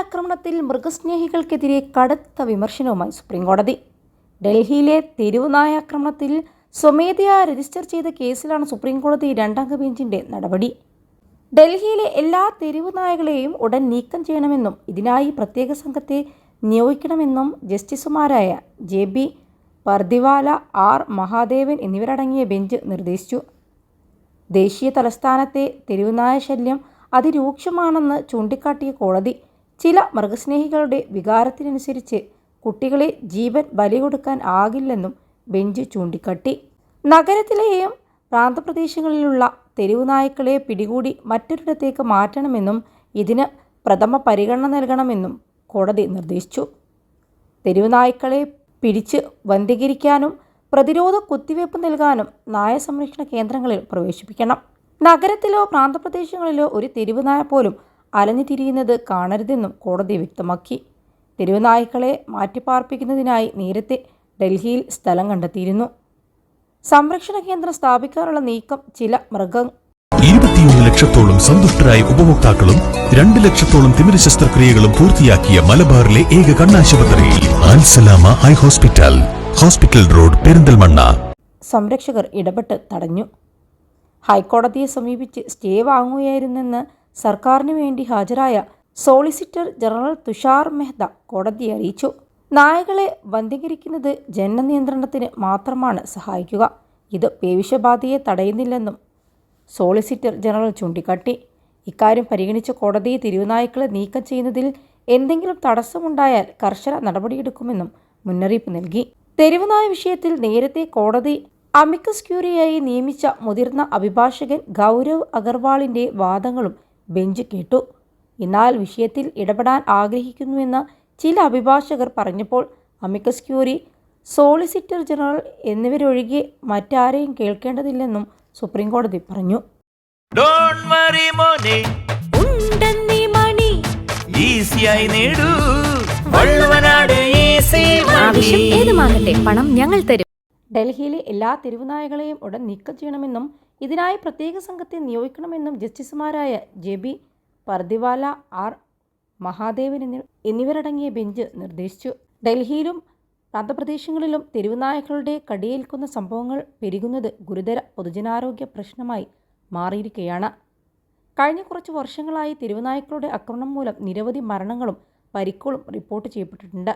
ആക്രമണത്തിൽ മൃഗസ്നേഹികൾക്കെതിരെ കടുത്ത വിമർശനവുമായി സുപ്രീംകോടതി. ഡൽഹിയിലെ തെരുവുനായ ആക്രമണത്തിൽ സ്വമേധയാ രജിസ്റ്റർ ചെയ്ത കേസിലാണ് സുപ്രീംകോടതി രണ്ടംഗ ബെഞ്ചിന്റെ നടപടി. ഡൽഹിയിലെ എല്ലാ തെരുവു നായകളെയും ഉടൻ നീക്കം ചെയ്യണമെന്നും ഇതിനായി പ്രത്യേക സംഘത്തെ നിയോഗിക്കണമെന്നും ജസ്റ്റിസുമാരായ J B Pardiwala R Mahadevan എന്നിവരടങ്ങിയ ബെഞ്ച് നിർദ്ദേശിച്ചു. ദേശീയ തലസ്ഥാനത്തെ തെരുവുനായ ശല്യം അതിരൂക്ഷമാണെന്ന് ചൂണ്ടിക്കാട്ടിയ കോടതി ചില മൃഗസ്നേഹികളുടെ വികാരത്തിനനുസരിച്ച് കുട്ടികളെ ജീവൻ ബലി കൊടുക്കാൻ ആകില്ലെന്നും ബെഞ്ച് ചൂണ്ടിക്കാട്ടി. നഗരത്തിലെയും പ്രാന്തപ്രദേശങ്ങളിലുള്ള തെരുവു നായ്ക്കളെ പിടികൂടി മറ്റൊരിടത്തേക്ക് മാറ്റണമെന്നും ഇതിന് പ്രഥമ പരിഗണന നൽകണമെന്നും കോടതി നിർദ്ദേശിച്ചു. തെരുവു നായ്ക്കളെ പിടിച്ച് വന്ധീകരിക്കാനും പ്രതിരോധ കുത്തിവയ്പ് നൽകാനും നായ സംരക്ഷണ കേന്ദ്രങ്ങളിൽ പ്രവേശിപ്പിക്കണം. നഗരത്തിലോ പ്രാന്തപ്രദേശങ്ങളിലോ ഒരു തെരുവുനായ പോലും അലഞ്ഞു തിരിയുന്നത് കാണരുതെന്നും കോടതി വ്യക്തമാക്കി. തെരുവുനായ്ക്കളെ മാറ്റിപ്പാർപ്പിക്കുന്നതിനായി നേരത്തെ ഡൽഹിയിൽ സ്ഥലം കണ്ടെത്തിയിരുന്നു. സംരക്ഷണ കേന്ദ്രം സ്ഥാപിക്കാനുള്ള നീക്കം ചില മൃഗ ഇരുപത്തിയൊന്ന് ലക്ഷത്തോളം സന്തുഷ്ടരായ ഉപഭോക്താക്കളും രണ്ട് ലക്ഷത്തോളം തിമിര ശസ്ത്രക്രിയകളും പൂർത്തിയാക്കിയ മലബാറിലെ ഏക കണ്ണാശുപത്രി Ansalama eye hospital hospital road Perinthalmanna. സംരക്ഷകർ ഇടപെട്ട് തടഞ്ഞു. ഹൈക്കോടതിയെ സമീപിച്ച് സ്റ്റേ വാങ്ങുകയായിരുന്നെന്ന് സർക്കാരിന് വേണ്ടി ഹാജരായ സോളിസിറ്റർ ജനറൽ തുഷാർ മെഹ്ത കോടതിയെ അറിയിച്ചു. നായകളെ ബന്ധീകരിക്കുന്നത് ജനനിയന്ത്രണത്തിന് മാത്രമാണ് സഹായിക്കുക. ഇത് പേവിഷബാധയെ തടയുന്നില്ലെന്നും സോളിസിറ്റർ ജനറൽ ചൂണ്ടിക്കാട്ടി. ഇക്കാര്യം പരിഗണിച്ച കോടതി തിരുവനായ്ക്കളെ നീക്കം ചെയ്യുന്നതിൽ എന്തെങ്കിലും തടസ്സമുണ്ടായാൽ കർശന നടപടിയെടുക്കുമെന്നും മുന്നറിയിപ്പ് നൽകി. തെരുവുനായ വിഷയത്തിൽ നേരത്തെ കോടതി അമിക്കസ് ക്യൂറിയായി നിയമിച്ച മുതിർന്ന അഭിഭാഷകൻ ഗൗരവ് അഗർവാളിന്റെ വാദങ്ങളും ബെഞ്ച് കേട്ടു. എന്നാൽ വിഷയത്തിൽ ഇടപെടാൻ ആഗ്രഹിക്കുന്നുവെന്ന് ചില അഭിഭാഷകർ പറഞ്ഞപ്പോൾ അമിക്കസ് ക്യൂറി സോളിസിറ്റർ ജനറൽ എന്നിവരൊഴികെ മറ്റാരെയും കേൾക്കേണ്ടതില്ലെന്നും സുപ്രീം കോടതി പറഞ്ഞു. ഡോണ്ട് വറി മോനെ. ഉണ്ടെന്നീ മണി. ഈസിയായി നേടൂ. വള്ളുവനാട് ഈസി ആവശ്യം ഏതുമാകട്ടെ പണം ഞങ്ങൾ തരും. ഡൽഹിയിലെ എല്ലാ തെരുവുനായകളെയും ഉടൻ നീക്കം ചെയ്യണമെന്നും ഇതിനായി പ്രത്യേക സംഘത്തെ നിയോഗിക്കണമെന്നും ജസ്റ്റിസുമാരായ J B Pardiwala R Mahadevan എന്നി എന്നിവരടങ്ങിയ ബെഞ്ച് നിർദ്ദേശിച്ചു. ഡൽഹിയിലും പ്രാന്തപ്രദേശങ്ങളിലും തെരുവുനായകളുടെ കടിയേൽക്കുന്ന സംഭവങ്ങൾ പെരുകുന്നത് ഗുരുതര പൊതുജനാരോഗ്യ പ്രശ്നമായി മാറിയിരിക്കുകയാണ്. കഴിഞ്ഞ കുറച്ച് വർഷങ്ങളായി തെരുവുനായ്ക്കളുടെ ആക്രമണം മൂലം നിരവധി മരണങ്ങളും പരിക്കുകളും റിപ്പോർട്ട് ചെയ്യപ്പെട്ടിട്ടുണ്ട്.